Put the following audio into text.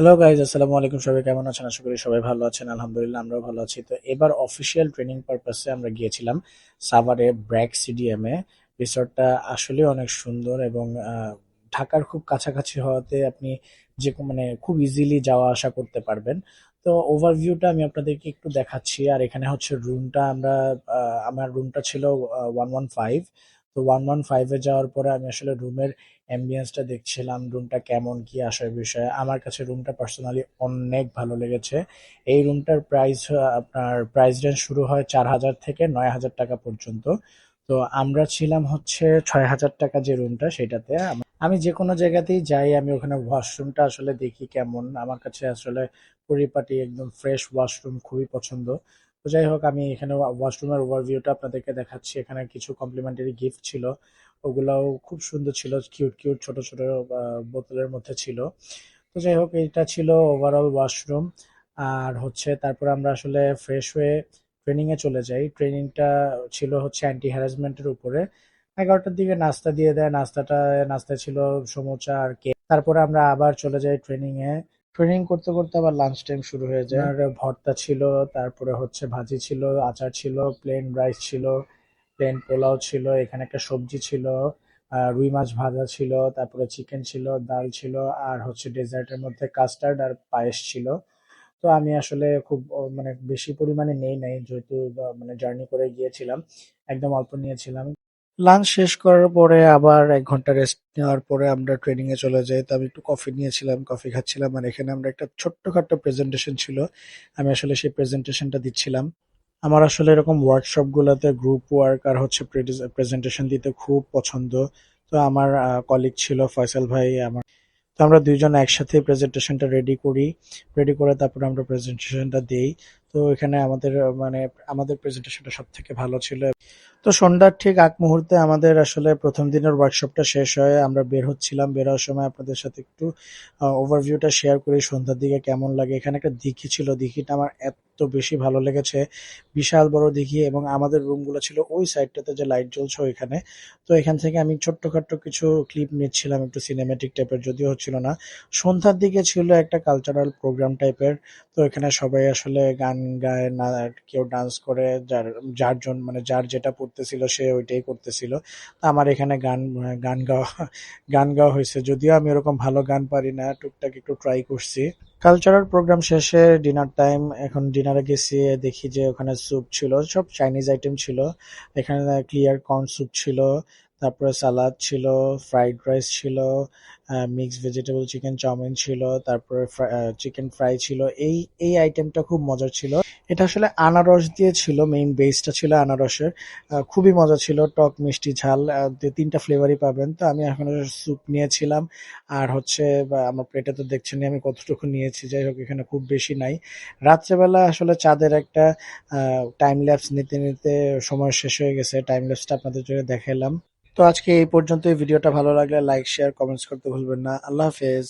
Hello guys আসসালামু আলাইকুম সবাই কেমন আছেন? আশা করি সবাই ভালো আছেন। আলহামদুলিল্লাহ, আমরাও ভালো আছি। তো এবার অফিসিয়াল ট্রেনিং পারপাসে আমরা গিয়েছিলাম সাভারে ব্র্যাক সিডিএমে রিসর্টটা আসলে অনেক সুন্দর এবং ঢাকার খুব কাছাকাছি হওয়াতে আপনি যে মানে খুব ইজিলি যাওয়া আসা করতে পারবেন। তো ওভারভিউটা আমি আপনাদেরকে একটু দেখাচ্ছি। আর এখানে হচ্ছে রুমটা আমরা আমার রুমটা ছিল ওয়ান ওয়ান ফাইভ তো ওয়ান ওয়ান ফাইভে যাওয়ার পরে আমি আসলে রুমের অ্যাম্বিয়েন্সটা দেখছিলাম রুমটা কেমন, কি আসার বিষয়ে। আমার কাছে রুমটা পার্সোনালি অনেক ভালো লেগেছে। এই রুমটার প্রাইস আপনার প্রাইস রেঞ্জ শুরু হয় চার হাজার থেকে নয় হাজার টাকা পর্যন্ত। তো আমরা ছিলাম হচ্ছে ছয় হাজার টাকা যে রুমটা সেটাতে আমি যে কোনো জায়গাতেই যাই, আমি ওখানে ওয়াশরুমটা আসলে দেখি কেমন। আমার কাছে আসলে পরিপাটি, একদম ফ্রেশ ওয়াশরুম খুবই পছন্দ। তো যাই হোক, আমি এখানে ওয়াশরুমের ওভারভিউটা আপনাদেরকে দেখাচ্ছি। এখানে কিছু কমপ্লিমেন্টারি গিফট ছিল। ওগুলাও খুব সুন্দর ছিল কিউট কিউট ছোট ছোট বোতলের মধ্যে ছিল। তো যাই হোক, এটা ছিল ওভারঅল ওয়াশরুম আর হচ্ছে তারপর আমরা আসলে ফ্রেশ হয়ে ট্রেনিং এ চলে যাই। ট্রেনিংটা ছিল হচ্ছে অ্যান্টি হ্যারাসমেন্টের উপরে। এগারোটার দিকে নাস্তা দিয়ে দেয়। নাস্তাটা নাস্তা ছিল সমোচা আর কেক তারপরে আমরা আবার চলে যাই ট্রেনিং এ ট্রেনিং করতে করতে আবার লাঞ্চ টাইম শুরু হয়ে যায়। আর ভর্তা ছিল, তারপরে হচ্ছে ভাজি ছিল, আচার ছিল প্লেন রাইস ছিল প্লেন পোলাও ছিল, এখানে একটা সবজি ছিল রুই মাছ ভাজা ছিল, তারপরে চিকেন ছিল, ডাল ছিল, আর হচ্ছে ডেজার্টের মধ্যে কাস্টার্ড আর পায়েস ছিল। তো আমি আসলে খুব মানে বেশি পরিমাণে নেই নাই, যেহেতু মানে জার্নি করে গিয়েছিলাম, একদম অল্প নিয়েছিলাম। লাঞ্চ শেষ করার পরে আবার এক ঘণ্টা রেস্ট নেওয়ার পরে আমরা ট্রেনিং এ চলে যাই। তো আমি একটু কফি নিয়েছিলাম কফি খাচ্ছিলাম আর এখানে আমরা একটা ছোট্টখাট্ট প্রেজেন্টেশন ছিল। আমি আসলে সেই প্রেজেন্টেশনটা দিচ্ছিলাম। আমার আসলে এরকম ওয়ার্কশপ গুলোতে গ্রুপ ওয়ার্ক আর হচ্ছে প্রেজেন্টেশন দিতে খুব পছন্দ। তো আমার কলিগ ছিল ফয়সাল ভাই, আমার। তো আমরা দুইজন একসাথে প্রেজেন্টেশনটা রেডি করি। রেডি করে তারপরে আমরা প্রেজেন্টেশনটা দেই। তো এখানে আমাদের মানে আমাদের প্রেজেন্টেশনটা সব থেকে ভালো ছিল। তো সন্ধ্যার ঠিক আগ মুহূর্তে আমাদের আসলে প্রথম দিনের ওয়ার্কশপটা শেষ হয়ে আমরা বের হচ্ছিলাম। বের হওয়ার সময় আপনাদের সাথে একটু ওভারভিউটা শেয়ার করি সন্ধ্যার দিকে কেমন লাগে। এখানে একটা দিঘি ছিল। দিঘিটা আমার এত বেশি ভালো লেগেছে। বিশাল বড় দিঘি এবং আমাদের রুমগুলো ছিল ওই সাইডটাতে যে লাইট জ্বলছে ওইখানে। তো এখান থেকে আমি ছোট্টখাট্ট কিছু ক্লিপ নিচ্ছিলাম একটু সিনেমেটিক টাইপের যদিও হচ্ছিল না। সন্ধ্যার দিকে ছিল একটা কালচারাল প্রোগ্রাম টাইপের তো এখানে সবাই আসলে গান গায়, না, কেউ ডান্স করে, যার যার জন মানে যার যেটা পড়তেছিল সে ওইটাই করতেছিল। আমার এখানে গান গান গাওয়া গান গাওয়া হয়েছে। যদিও আমি ওরকম ভালো গান পারি না, টুকটাক একটু ট্রাই করছি। কালচারাল প্রোগ্রাম শেষে ডিনার টাইম এখন ডিনারে গেছি, দেখি যে ওখানে স্যুপ ছিল, সব চাইনিজ আইটেম ছিল। এখানে ক্লিয়ার কর্ন স্যুপ ছিল। তারপরে সালাদ ছিল ফ্রাইড রাইস ছিল মিক্স ভেজিটেবল চিকেন চাউমিন ছিল, তারপরে চিকেন ফ্রাই ছিল। এই এই আইটেমটা খুব মজার ছিল। এটা আসলে আনারস দিয়ে ছিল মেইন বেসটা ছিল আনারসের। খুবই মজা ছিল, টক, মিষ্টি, ঝাল তিনটা ফ্লেভারই পাবেন। তো আমি এখন স্যুপ নিয়েছিলাম। আর হচ্ছে আমার প্লেটে তো দেখছেন আমি কতটুকু নিয়েছি, যাই হোক, এখানে খুব বেশি নাই। রাত্রেবেলা আসলে চাঁদের একটা টাইম ল্যাপস নিতে নিতে সময় শেষ হয়ে গেছে। টাইম ল্যাপসটা আপনাদের জন্য দেখালাম তো আজকে এই পর্যন্তই। ভিডিওটা ভালো লাগলে লাইক শেয়ার কমেন্টস করতে ভুলবেন না। আল্লাহ হাফেজ।